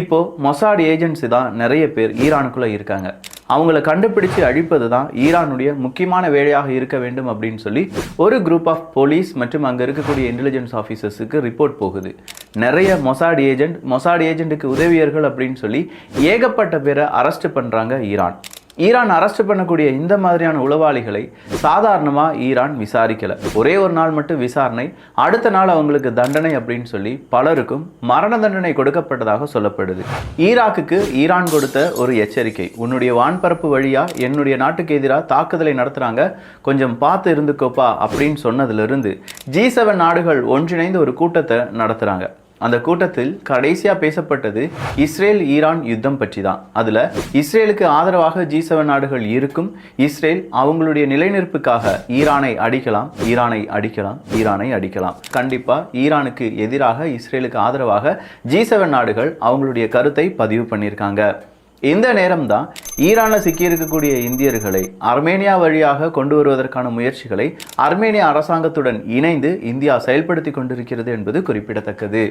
இப்போது Mossad agency தான் நிறைய பேர் ஈரானுக்குள்ளே இருக்காங்க. அவங்கள கண்டுபிடிச்சு அழிப்பது தான் ஈரானுடைய முக்கியமான வேலையாக இருக்க வேண்டும் அப்படின்னு சொல்லி ஒரு குரூப் ஆஃப் போலீஸ் மற்றும் அங்கே இருக்கக்கூடிய இன்டெலிஜென்ஸ் ஆஃபீஸர்ஸுக்கு ரிப்போர்ட் போகுது. நிறைய மொசாட் ஏஜென்ட் மொசாட் ஏஜென்ட்டுக்கு உதவியர்கள் அப்படின்னு சொல்லி ஏகப்பட்ட பேரை அரெஸ்ட் பண்ணுறாங்க ஈரான். ஈரான் அரெஸ்ட் பண்ணக்கூடிய இந்த மாதிரியான உளவாளிகளை சாதாரணமாக ஈரான் விசாரிக்கல. ஒரே ஒரு நாள் மட்டும் விசாரணை அடுத்த நாள் அவங்களுக்கு தண்டனை அப்படின்னு சொல்லி பலருக்கும் மரண தண்டனை கொடுக்கப்பட்டதாக சொல்லப்படுது. ஈராக்குக்கு ஈரான் கொடுத்த ஒரு எச்சரிக்கை உன்னுடைய வான்பரப்பு வழியா என்னுடைய நாட்டுக்கு எதிராக தாக்குதலை நடத்துறாங்க கொஞ்சம் பார்த்து இருந்துக்கோப்பா அப்படின்னு சொன்னதிலிருந்து ஜி செவன் நாடுகள் ஒன்றிணைந்து ஒரு கூட்டத்தை நடத்துறாங்க. அந்த கூட்டத்தில் கடைசியாக பேசப்பட்டது இஸ்ரேல் ஈரான் யுத்தம் பற்றி தான் அதில் இஸ்ரேலுக்கு ஆதரவாக ஜி செவன் நாடுகள் இருக்கும். இஸ்ரேல் அவங்களுடைய நிலைநிற்புக்காக ஈரானை அடிக்கலாம் ஈரானை அடிக்கலாம் ஈரானை அடிக்கலாம். கண்டிப்பாக ஈரானுக்கு எதிராக இஸ்ரேலுக்கு ஆதரவாக ஜி செவன் நாடுகள் அவங்களுடைய கருத்தை பதிவு பண்ணியிருக்காங்க. இந்த நேரம் தான் ஈரானில் சிக்கியிருக்கக்கூடிய இந்தியர்களை அர்மேனியா வழியாக கொண்டு வருவதற்கான முயற்சிகளை அர்மேனியா அரசாங்கத்துடன் இணைந்து இந்தியா செயல்படுத்தி கொண்டிருக்கிறது என்பது குறிப்பிடத்தக்கது.